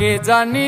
কে জানি